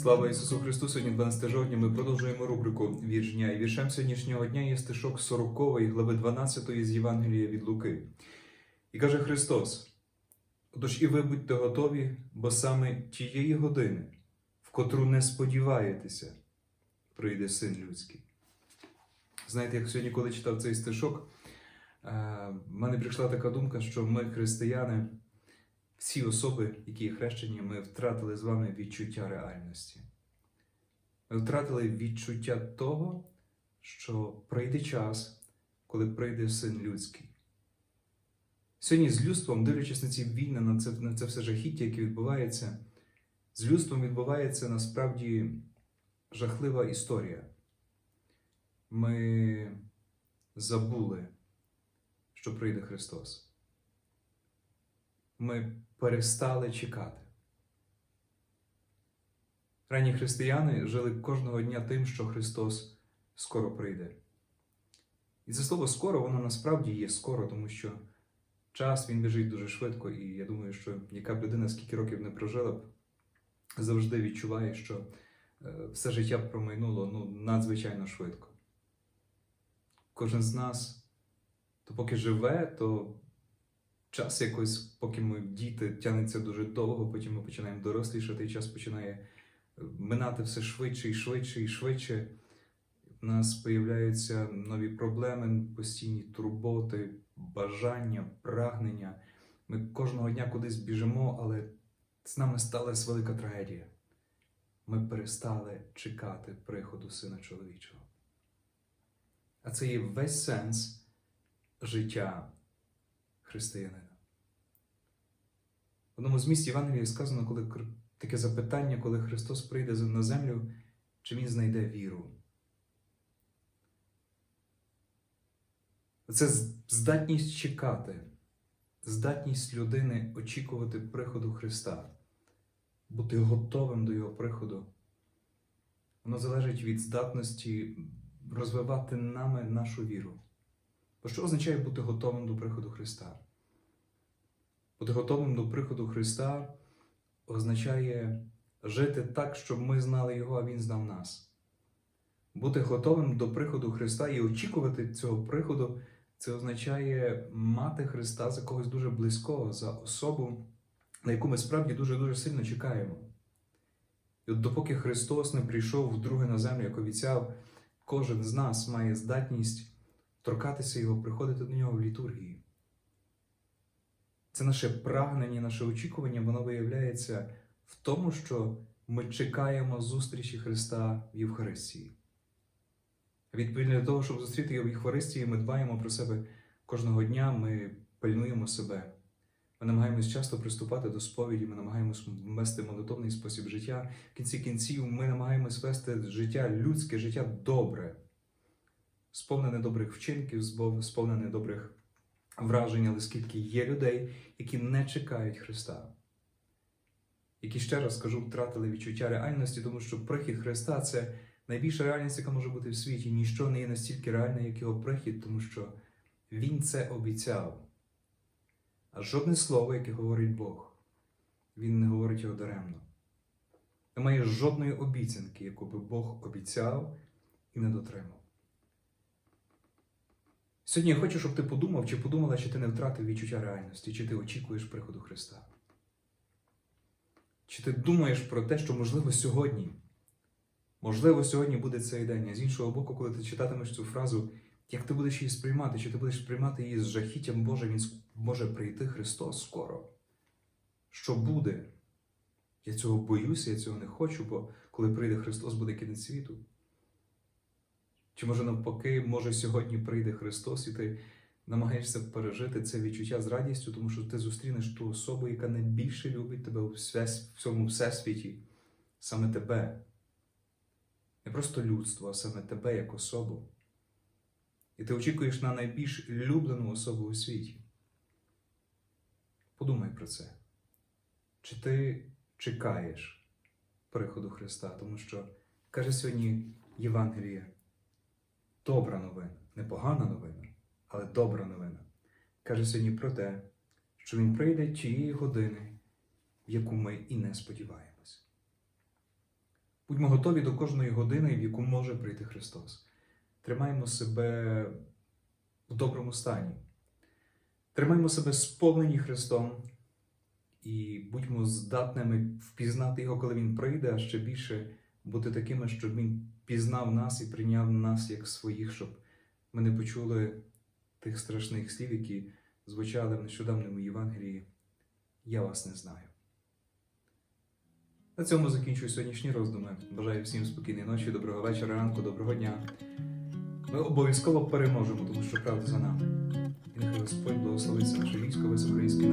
Слава Ісусу Христу! Сьогодні 12 жовтня ми продовжуємо рубрику «Вірш дня». І віршем сьогоднішнього дня є стишок 40 глави 12 з Євангелія від Луки. І каже Христос: Отож і ви будьте готові, бо саме тієї години, в котру не сподіваєтеся, прийде син людський. Знаєте, як сьогодні, коли читав цей стишок, е, в мене прийшла така думка, що ми, християни, всі особи, які хрещені, ми втратили з вами відчуття реальності. Ми втратили відчуття того, що прийде час, коли прийде син людський. Сьогодні з людством, дивлячись на ці війни, на це, на це все жахіття, яке відбувається, з людством відбувається насправді жахлива історія. Ми забули, що прийде Христос ми перестали чекати. Ранні християни жили кожного дня тим, що Христос скоро прийде. І це слово скоро, воно насправді є скоро, тому що час він біжить дуже швидко, і я думаю, що яка б людина скільки років не прожила б, завжди відчуває, що е, все життя промайнуло ну, надзвичайно швидко. Кожен з нас, то поки живе, то час якось, поки ми діти, тягнеться дуже довго, потім ми починаємо дорослішати, і час починає е, минати все швидше і швидше і швидше. У нас появляються нові проблеми, постійні турботи, бажання, прагнення. Ми кожного дня кудись біжимо, але з нами сталася велика трагедія. Ми перестали чекати приходу Сина Чоловічого. А це є весь сенс життя християнина. В одному з місць Євангелії сказано, коли таке запитання, коли Христос прийде на землю, чи Він знайде віру. Це здатність чекати, здатність людини очікувати приходу Христа, бути готовим до Його приходу. Воно залежить від здатності розвивати нами нашу віру. Бо що означає бути готовим до приходу Христа? Бути готовим до приходу Христа означає жити так, щоб ми знали Його, а Він знав нас. Бути готовим до приходу Христа і очікувати цього приходу, це означає мати Христа за когось дуже близького, за особу, на яку ми справді дуже-дуже сильно чекаємо. І от допоки Христос не прийшов вдруге на землю, як обіцяв, кожен з нас має здатність торкатися Його, приходити до нього в літургії. Це наше прагнення, наше очікування, воно виявляється в тому, що ми чекаємо зустрічі Христа в Євхаристії. Відповідно до того, щоб зустріти його в Євхаристії, ми дбаємо про себе кожного дня, ми пильнуємо себе. Ми намагаємось часто приступати до сповіді, ми намагаємось вести молитовний спосіб життя. В кінці кінців ми намагаємось вести життя людське, життя добре, сповнене добрих вчинків, сповнене добрих вражень, але скільки є людей, які не чекають Христа, які ще раз скажу, втратили відчуття реальності, тому що прихід Христа це найбільша реальність, яка може бути в світі. Ніщо не є настільки реальне, як його прихід, тому що Він це обіцяв. А жодне слово, яке говорить Бог, Він не говорить його даремно. Немає жодної обіцянки, яку би Бог обіцяв і не дотримав. Сьогодні я хочу, щоб ти подумав, чи подумала, чи ти не втратив відчуття реальності, чи ти очікуєш приходу Христа. Чи ти думаєш про те, що можливо сьогодні, можливо, сьогодні буде цей день, а з іншого боку, коли ти читатимеш цю фразу, як ти будеш її сприймати, чи ти будеш сприймати її з жахіттям Боже, Він може прийти Христос скоро. Що буде? Я цього боюся, я цього не хочу, бо коли прийде Христос, буде кінець світу. Чи може навпаки, може сьогодні прийде Христос, і ти намагаєшся пережити це відчуття з радістю, тому що ти зустрінеш ту особу, яка найбільше любить тебе у всьому всесвіті, саме тебе. Не просто людство, а саме тебе як особу. І ти очікуєш на найбільш люблену особу у світі. Подумай про це. Чи ти чекаєш приходу Христа? Тому що каже сьогодні Євангеліє, добра новина, не погана новина, але добра новина. Каже сьогодні про те, що Він прийде тієї години, в яку ми і не сподіваємось. Будьмо готові до кожної години, в яку може прийти Христос. Тримаємо себе в доброму стані. Тримаємо себе сповнені Христом і будьмо здатними впізнати Його, коли Він прийде, а ще більше бути такими, щоб Він пізнав нас і прийняв нас як своїх, щоб ми не почули тих страшних слів, які звучали в нещодавньому Євангелії. Я вас не знаю. На цьому закінчую сьогоднішні роздуми. Бажаю всім спокійної ночі, доброго вечора, ранку, доброго дня. Ми обов'язково переможемо, тому що правда за нами. І нехай Господь благословиться наше військо, весь український